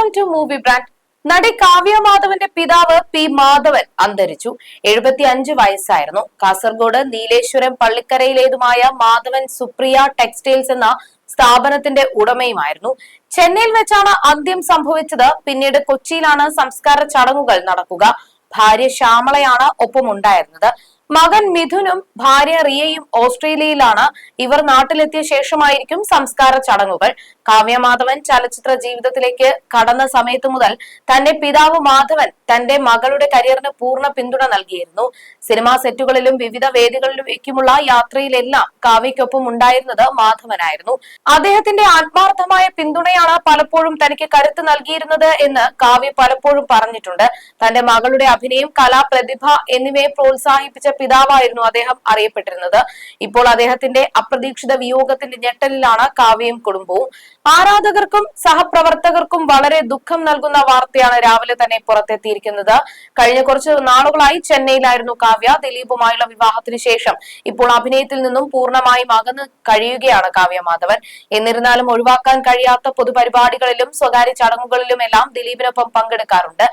Welcome to movie brand നടി കാവ്യ മാധവന്റെ പിതാവ് പി മാധവൻ അന്തരിച്ചു. എഴുപത്തി അഞ്ച് വയസ്സായിരുന്നു. കാസർഗോഡ് നീലേശ്വരം പള്ളിക്കരയിലേതുമായ മാധവൻ സുപ്രിയ ടെക്സ്റ്റൈൽസ് എന്ന സ്ഥാപനത്തിന്റെ ഉടമയുമായിരുന്നു. ചെന്നൈയിൽ വെച്ചാണ് അന്ത്യം സംഭവിച്ചത്. പിന്നീട് കൊച്ചിയിലാണ് സംസ്കാര ചടങ്ങുകൾ നടക്കുക. ഭാര്യ ശ്യാമളയാണ് ഒപ്പമുണ്ടായിരുന്നത്. മകൻ മിഥുനും ഭാര്യ റിയയും ഓസ്ട്രേലിയയിലാണ്. ഇവർ നാട്ടിലെത്തിയ ശേഷമായിരിക്കും സംസ്കാര ചടങ്ങുകൾ. കാവ്യ മാധവൻ ചലച്ചിത്ര ജീവിതത്തിലേക്ക് കടന്ന സമയത്ത് മുതൽ തന്റെ പിതാവ് മാധവൻ തന്റെ മകളുടെ കരിയറിന് പൂർണ പിന്തുണ നൽകിയിരുന്നു. സിനിമാ സെറ്റുകളിലും വിവിധ വേദികളിലും വേദികളിലേക്കുമുള്ള യാത്രയിലെല്ലാം കാവ്യയ്ക്കൊപ്പം ഉണ്ടായിരുന്നത് മാധവനായിരുന്നു. അദ്ദേഹത്തിന്റെ ആത്മാർത്ഥമായ പിന്തുണയാണ് പലപ്പോഴും തനിക്ക് കരുത്ത് നൽകിയിരുന്നത് എന്ന് കാവ്യ പലപ്പോഴും പറഞ്ഞിട്ടുണ്ട്. തന്റെ മകളുടെ അഭിനയം കലാപ്രതിഭ എന്നിവയെ പ്രോത്സാഹിപ്പിച്ച പിതാവായിരുന്നു അദ്ദേഹം അറിയപ്പെട്ടിരുന്നത്. ഇപ്പോൾ അദ്ദേഹത്തിന്റെ അപ്രതീക്ഷിത വിയോഗത്തിന്റെ ഞെട്ടലിലാണ് കാവ്യയും കുടുംബവും. ആരാധകർക്കും സഹപ്രവർത്തകർക്കും വളരെ ദുഃഖം നൽകുന്ന വാർത്തയാണ് രാവിലെ തന്നെ പുറത്തെത്തിയിരിക്കുന്നത്. കഴിഞ്ഞ കുറച്ച് നാളുകളായി ചെന്നൈയിലായിരുന്നു കാവ്യ. ദിലീപുമായുള്ള വിവാഹത്തിന് ശേഷം ഇപ്പോൾ അഭിനയത്തിൽ നിന്നും പൂർണമായും അകന്ന് കഴിയുകയാണ് കാവ്യ മാധവൻ. എന്നിരുന്നാലും ഒഴിവാക്കാൻ കഴിയാത്ത പൊതുപരിപാടികളിലും സ്വകാര്യ ചടങ്ങുകളിലും എല്ലാം ദിലീപിനൊപ്പം പങ്കെടുക്കാറുണ്ട്.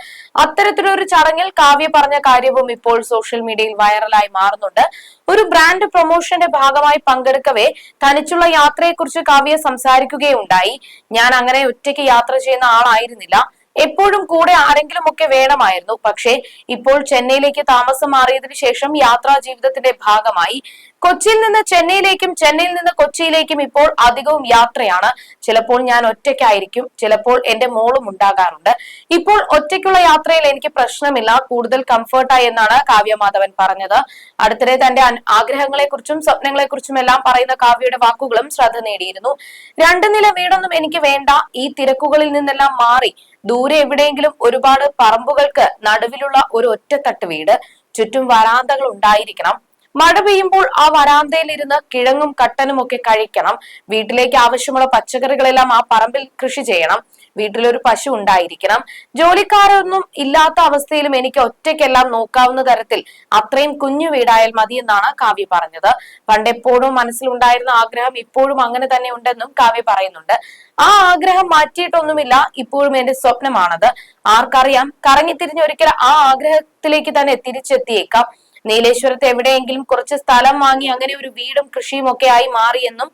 അത്തരത്തിലൊരു ചടങ്ങിൽ കാവ്യ പറഞ്ഞ കാര്യവും ഇപ്പോൾ സോഷ്യൽ മീഡിയയിൽ വൈറലായി മാറുന്നുണ്ട്. ഒരു ബ്രാൻഡ് പ്രൊമോഷന്റെ ഭാഗമായി പങ്കെടുക്കവേ തനിച്ചുള്ള യാത്രയെക്കുറിച്ച് കാവ്യ സംസാരിക്കുകയുണ്ടായി. ഞാൻ അങ്ങനെ ഒറ്റയ്ക്ക് യാത്ര ചെയ്യുന്ന ആളായിരുന്നില്ല. എപ്പോഴും കൂടെ ആരെങ്കിലും ഒക്കെ വേണമായിരുന്നു. പക്ഷേ ഇപ്പോൾ ചെന്നൈയിലേക്ക് താമസം മാറിയതിനു ശേഷം യാത്രാ ജീവിതത്തിന്റെ ഭാഗമായി. കൊച്ചിയിൽ നിന്ന് ചെന്നൈയിലേക്കും ചെന്നൈയിൽ നിന്ന് കൊച്ചിയിലേക്കും ഇപ്പോൾ അധികവും യാത്രയാണ്. ചിലപ്പോൾ ഞാൻ ഒറ്റയ്ക്കായിരിക്കും. ചിലപ്പോൾ എന്റെ മോളും ഉണ്ടാകാറുണ്ട്. ഇപ്പോൾ ഒറ്റയ്ക്കുള്ള യാത്രയിൽ എനിക്ക് പ്രശ്നമില്ല. കൂടുതൽ കംഫർട്ടായി എന്നാണ് കാവ്യമാധവൻ പറഞ്ഞത്. അടുത്തിടെ തന്റെ ആഗ്രഹങ്ങളെ കുറിച്ചും സ്വപ്നങ്ങളെ കുറിച്ചും എല്ലാം പറയുന്ന കാവ്യയുടെ വാക്കുകളും ശ്രദ്ധ നേടിയിരുന്നു. രണ്ടു നില വീടൊന്നും എനിക്ക് വേണ്ട. ഈ തിരക്കുകളിൽ നിന്നെല്ലാം മാറി ദൂരെ എവിടെയെങ്കിലും ഒരുപാട് പറമ്പുകൾക്ക് നടുവിലുള്ള ഒരു ഒറ്റത്തട്ട് വീട് ചുറ്റും വരാന്തകൾ ഉണ്ടായിരിക്കണം. മഴ പെയ്യുമ്പോൾ ആ വരാന്തയിലിരുന്ന് കിഴങ്ങും കട്ടനും ഒക്കെ കഴിക്കണം. വീട്ടിലേക്ക് ആവശ്യമുള്ള പച്ചക്കറികളെല്ലാം ആ പറമ്പിൽ കൃഷി ചെയ്യണം. വീട്ടിലൊരു പശു ഉണ്ടായിരിക്കണം. ജോലിക്കാരൊന്നും ഇല്ലാത്ത അവസ്ഥയിലും എനിക്ക് ഒറ്റയ്ക്കെല്ലാം നോക്കാവുന്ന തരത്തിൽ അത്രയും കുഞ്ഞു വീടായാൽ മതിയെന്നാണ് കാവ്യ പറഞ്ഞത്. പണ്ടെപ്പോഴും മനസ്സിലുണ്ടായിരുന്ന ആഗ്രഹം ഇപ്പോഴും അങ്ങനെ തന്നെ ഉണ്ടെന്നും കാവ്യ പറയുന്നുണ്ട്. ആ ആഗ്രഹം മാറ്റിയിട്ടൊന്നുമില്ല ഇപ്പോഴും എന്റെ സ്വപ്നമാണത്. ആർക്കറിയാം കറങ്ങിത്തിരിഞ്ഞ് ഒരിക്കൽ ആ ആഗ്രഹത്തിലേക്ക് തന്നെ തിരിച്ചെത്തിയേക്കാം. നീലേശ്വരത്ത് എവിടെയെങ്കിലും കുറച്ച് സ്ഥലം വാങ്ങി അങ്ങനെ ഒരു വീടും കൃഷിയും ഒക്കെ ആയി മാറിയെന്നും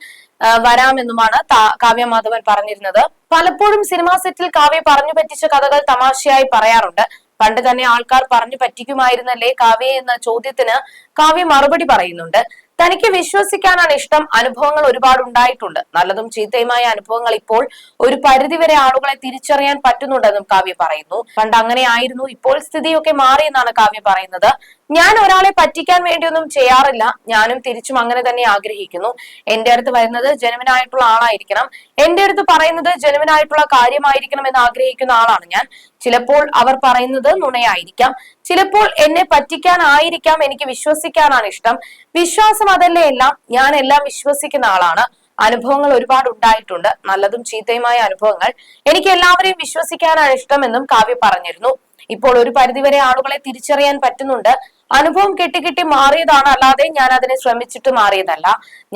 വരാമെന്നുമാണ് കാവ്യ മാധവൻ പറഞ്ഞിരുന്നത്. പലപ്പോഴും സിനിമാ സെറ്റിൽ കാവ്യ പറഞ്ഞു പറ്റിച്ച കഥകൾ തമാശയായി പറയാറുണ്ട്. പണ്ട് തന്നെ ആൾക്കാർ പറഞ്ഞു പറ്റിക്കുമായിരുന്നല്ലേ കാവ്യ എന്ന ചോദ്യത്തിന് കാവ്യ മറുപടി പറയുന്നുണ്ട്. തനിക്ക് വിശ്വസിക്കാനാണ് ഇഷ്ടം. അനുഭവങ്ങൾ ഒരുപാട് ഉണ്ടായിട്ടുണ്ട്. നല്ലതും ചീത്തയുമായ അനുഭവങ്ങൾ ഇപ്പോൾ ഒരു പരിധിവരെ ആളുകളെ തിരിച്ചറിയാൻ പറ്റുന്നുണ്ടെന്നും കാവ്യ പറയുന്നു. പണ്ട് അങ്ങനെ ആയിരുന്നു ഇപ്പോൾ സ്ഥിതിയൊക്കെ മാറിയെന്നാണ് കാവ്യ പറയുന്നത്. ഞാൻ ഒരാളെ പറ്റിക്കാൻ വേണ്ടിയൊന്നും ചെയ്യാറില്ല. ഞാനും തിരിച്ചും അങ്ങനെ തന്നെ ആഗ്രഹിക്കുന്നു. എന്റെ അടുത്ത് വരുന്നത് ജനുവിനായിട്ടുള്ള ആളായിരിക്കണം. എന്റെ അടുത്ത് പറയുന്നത് ജനുവിനായിട്ടുള്ള കാര്യമായിരിക്കണം എന്ന് ആഗ്രഹിക്കുന്ന ആളാണ് ഞാൻ. ചിലപ്പോൾ അവർ പറയുന്നത് നുണയായിരിക്കാം. ചിലപ്പോൾ എന്നെ പറ്റിക്കാനായിരിക്കാം. എനിക്ക് വിശ്വസിക്കാനാണ് ഇഷ്ടം. വിശ്വാസം അതല്ലേ എല്ലാം? ഞാൻ എല്ലാം വിശ്വസിക്കുന്ന ആളാണ്. അനുഭവങ്ങൾ ഒരുപാട് ഉണ്ടായിട്ടുണ്ട്. നല്ലതും ചീത്തയുമായ അനുഭവങ്ങൾ. എനിക്ക് എല്ലാവരെയും വിശ്വസിക്കാനാണ് ഇഷ്ടമെന്നും കാവ്യ പറഞ്ഞിരുന്നു. ഇപ്പോൾ ഒരു പരിധിവരെ ആളുകളെ തിരിച്ചറിയാൻ പറ്റുന്നുണ്ട്. അനുഭവം കെട്ടി മാറിയതാണ്. അല്ലാതെ ഞാൻ അതിനെ ശ്രമിച്ചിട്ട് മാറിയതല്ല.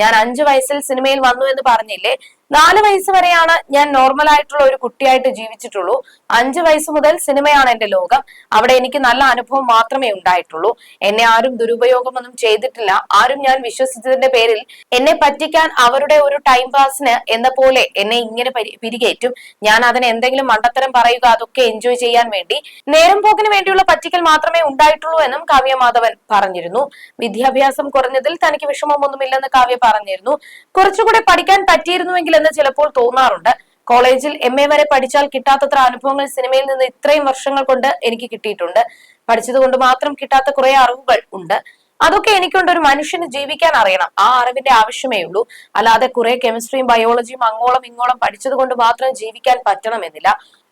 ഞാൻ അഞ്ചു വയസ്സിൽ സിനിമയിൽ വന്നു എന്ന് പറഞ്ഞില്ലേ? നാല് വയസ്സ് വരെയാണ് ഞാൻ നോർമൽ ആയിട്ടുള്ള ഒരു കുട്ടിയായിട്ട് ജീവിച്ചിട്ടുള്ളൂ. അഞ്ചു വയസ്സ് മുതൽ സിനിമയാണ് എന്റെ ലോകം. അവിടെ എനിക്ക് നല്ല അനുഭവം മാത്രമേ ഉണ്ടായിട്ടുള്ളൂ. എന്നെ ആരും ദുരുപയോഗമൊന്നും ചെയ്തിട്ടില്ല. ആരും ഞാൻ വിശ്വസിച്ചതിന്റെ പേരിൽ എന്നെ പറ്റിക്കാൻ അവരുടെ ഒരു ടൈം പാസിന് എന്ന പോലെ എന്നെ ഇങ്ങനെ പിരികേറ്റും. ഞാൻ അതിന് എന്തെങ്കിലും മണ്ടത്തരം പറയുക അതൊക്കെ എൻജോയ് ചെയ്യാൻ വേണ്ടി നേരം പോക്കിന് വേണ്ടിയുള്ള പറ്റിക്കൽ മാത്രമേ ഉണ്ടായിട്ടുള്ളൂ എന്നും കാവ്യ മാധവൻ പറഞ്ഞിരുന്നു. വിദ്യാഭ്യാസം കുറഞ്ഞതിൽ തനിക്ക് വിഷമമൊന്നുമില്ലെന്ന് കാവ്യ പറഞ്ഞിരുന്നു. കുറച്ചുകൂടെ പഠിക്കാൻ പറ്റിയിരുന്നുവെങ്കിൽ എന്ന് ചിലപ്പോൾ തോന്നാറുണ്ട്. കോളേജിൽ എം എ വരെ പഠിച്ചാൽ കിട്ടാത്തത്ര അനുഭവങ്ങൾ സിനിമയിൽ നിന്ന് ഇത്രയും വർഷങ്ങൾ കൊണ്ട് എനിക്ക് കിട്ടിയിട്ടുണ്ട്. പഠിച്ചത് കൊണ്ട് മാത്രം കിട്ടാത്ത കുറെ അറിവുകൾ ഉണ്ട്. അതൊക്കെ എനിക്കൊണ്ട്. ഒരു മനുഷ്യന് ജീവിക്കാൻ അറിയണം. ആ അറിവിന്റെ ആവശ്യമേ ഉള്ളൂ. അല്ലാതെ കുറെ കെമിസ്ട്രിയും ബയോളജിയും അങ്ങോളം ഇങ്ങോളം പഠിച്ചത് കൊണ്ട് മാത്രം ജീവിക്കാൻ പറ്റണമെന്നില്ല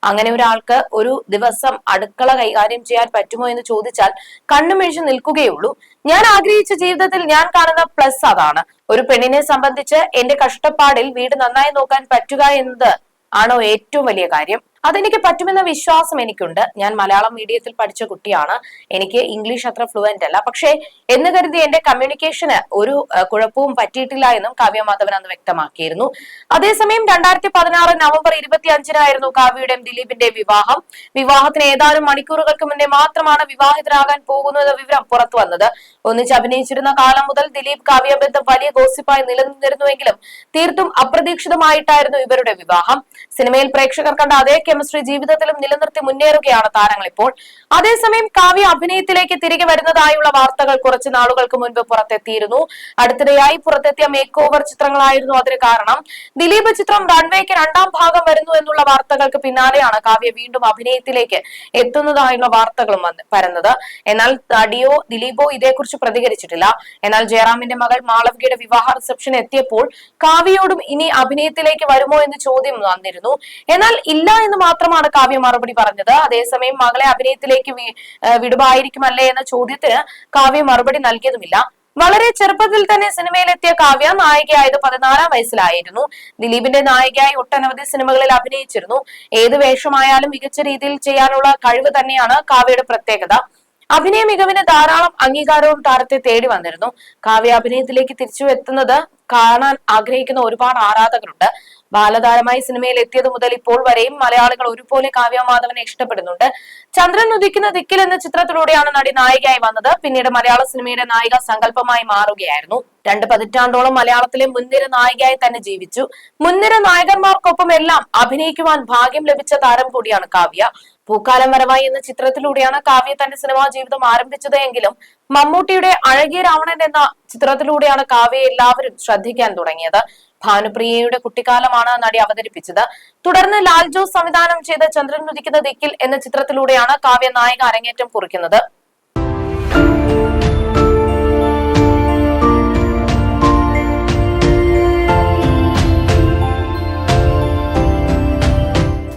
അങ്ങനെ ഒരാൾക്ക് ഒരു ദിവസം അടുക്കള കൈകാര്യം ചെയ്യാൻ പറ്റുമോ എന്ന് ചോദിച്ചാൽ കണ്ണുമിഴിച്ച് നിൽക്കുകയുള്ളൂ. ഞാൻ ആഗ്രഹിച്ച ജീവിതത്തിൽ ഞാൻ കാണുന്ന പ്ലസ് അതാണ്. ഒരു പെണ്ണിനെ സംബന്ധിച്ച് എന്റെ കഷ്ടപ്പാടിൽ വീട് നന്നായി നോക്കാൻ പറ്റുക എന്നത് ആണോ ഏറ്റവും വലിയ കാര്യം? അതെനിക്ക് പറ്റുമെന്ന വിശ്വാസം എനിക്കുണ്ട്. ഞാൻ മലയാളം മീഡിയത്തിൽ പഠിച്ച കുട്ടിയാണ്. എനിക്ക് ഇംഗ്ലീഷ് അത്ര ഫ്ലുവന്റ് അല്ല. പക്ഷേ എന്ന് കരുതി എന്റെ കമ്മ്യൂണിക്കേഷന് ഒരു കുഴപ്പവും പറ്റിയിട്ടില്ല എന്നും കാവ്യ മാധവൻ അന്ന് വ്യക്തമാക്കിയിരുന്നു. അതേസമയം രണ്ടായിരത്തി പതിനാറ് നവംബർ ഇരുപത്തി അഞ്ചിനായിരുന്നു കാവ്യയുടെയും ദിലീപിന്റെ വിവാഹം. വിവാഹത്തിന് ഏതാനും മണിക്കൂറുകൾക്ക് മുന്നേ മാത്രമാണ് വിവാഹിതരാകാൻ പോകുന്നത് വിവരം പുറത്തു വന്നത്. ഒന്നിച്ച് അഭിനയിച്ചിരുന്ന കാലം മുതൽ ദിലീപ് കാവ്യ ബന്ധം വലിയ ഗോസിപ്പായി നിലനിന്നിരുന്നുവെങ്കിലും തീർത്തും അപ്രതീക്ഷിതമായിട്ടായിരുന്നു ഇവരുടെ വിവാഹം. സിനിമയിൽ പ്രേക്ഷകർ കണ്ട അതേ കെമിസ്ട്രി ജീവിതത്തിലും നിലനിർത്തി മുന്നേറുകയാണ് താരങ്ങൾ ഇപ്പോൾ. അതേസമയം കാവ്യ അഭിനയത്തിലേക്ക് തിരികെ വരുന്നതായുള്ള വാർത്തകൾ കുറച്ച് നാളുകൾക്ക് മുൻപ് പുറത്തെത്തിയിരുന്നു. അടുത്തിടെയായി പുറത്തെത്തിയ മേക്ക് ഓവർ ചിത്രങ്ങളായിരുന്നു അതിന് കാരണം. ദിലീപ് ചിത്രം റൺവേക്ക് രണ്ടാം ഭാഗം വരുന്നു എന്നുള്ള വാർത്തകൾക്ക് പിന്നാലെയാണ് കാവ്യ വീണ്ടും അഭിനയത്തിലേക്ക് എത്തുന്നതായുള്ള വാർത്തകളും പരന്നത്. എന്നാൽ നടിയോ ദിലീപോ ഇതേക്കുറിച്ച് പ്രതികരിച്ചിട്ടില്ല. എന്നാൽ ജയറാമിന്റെ മകൾ മാളവികയുടെ വിവാഹ റിസപ്ഷൻ എത്തിയപ്പോൾ കാവ്യയോടും ഇനി അഭിനയത്തിലേക്ക് വരുമോ എന്ന് ചോദ്യം വന്നിരുന്നു. എന്നാൽ ഇല്ല എന്ന് മാത്രമാണ് കാവ്യ മറുപടി പറഞ്ഞത്. അതേസമയം മകളെ അഭിനയത്തിലേക്ക് വിടുവായിരിക്കുമല്ലേ എന്ന ചോദ്യത്തിന് കാവ്യ മറുപടി നൽകിയതുമില്ല. വളരെ ചെറുപ്പത്തിൽ തന്നെ സിനിമയിലെത്തിയ കാവ്യ നായികയായത് പതിനാലാം വയസ്സിലായിരുന്നു. ദിലീപിന്റെ നായികയായി ഒട്ടനവധി സിനിമകളിൽ അഭിനയിച്ചിരുന്നു. ഏത് വേഷമായാലും മികച്ച രീതിയിൽ ചെയ്യാനുള്ള കഴിവ് തന്നെയാണ് കാവ്യയുടെ പ്രത്യേകത. അഭിനയ മികവിന് ധാരാളം അംഗീകാരവും താരത്തെ തേടി വന്നിരുന്നു. കാവ്യ അഭിനയത്തിലേക്ക് തിരിച്ചു എത്തുന്നത് കാണാൻ ആഗ്രഹിക്കുന്ന ഒരുപാട് ആരാധകരുണ്ട്. ബാലതാരമായി സിനിമയിൽ എത്തിയത് മുതൽ ഇപ്പോൾ വരെയും മലയാളികൾ ഒരുപോലെ കാവ്യ മാധവനെ ഇഷ്ടപ്പെടുന്നുണ്ട്. ചന്ദ്രൻ ഉദിക്കുന്ന ദിക്കിൽ എന്ന ചിത്രത്തിലൂടെയാണ് നടി നായികയായി വന്നത്. പിന്നീട് മലയാള സിനിമയുടെ നായിക സങ്കല്പമായി മാറുകയായിരുന്നു. രണ്ട് പതിറ്റാണ്ടോളം മലയാളത്തിലെ മുൻനിര നായികയായി തന്നെ ജീവിച്ചു. മുൻനിര നായകന്മാർക്കൊപ്പം എല്ലാം അഭിനയിക്കുവാൻ ഭാഗ്യം ലഭിച്ച താരം കൂടിയാണ് കാവ്യ. പൂക്കാലം വരവായി എന്ന ചിത്രത്തിലൂടെയാണ് കാവ്യ തന്റെ സിനിമാ ജീവിതം ആരംഭിച്ചത് എങ്കിലും മമ്മൂട്ടിയുടെ അഴകിയ രാവണൻ എന്ന ചിത്രത്തിലൂടെയാണ് കാവ്യയെ എല്ലാവരും ശ്രദ്ധിക്കാൻ തുടങ്ങിയത്. ഭാനുപ്രിയയുടെ കുട്ടിക്കാലമാണ് നടി അവതരിപ്പിച്ചത്. തുടർന്ന് ലാൽ ജോസ് സംവിധാനം ചെയ്ത ചന്ദ്രൻ ഉദിക്കുന്ന ദിക്കിൽ എന്ന ചിത്രത്തിലൂടെയാണ് കാവ്യ നായിക അരങ്ങേറ്റം കുറിക്കുന്നത്.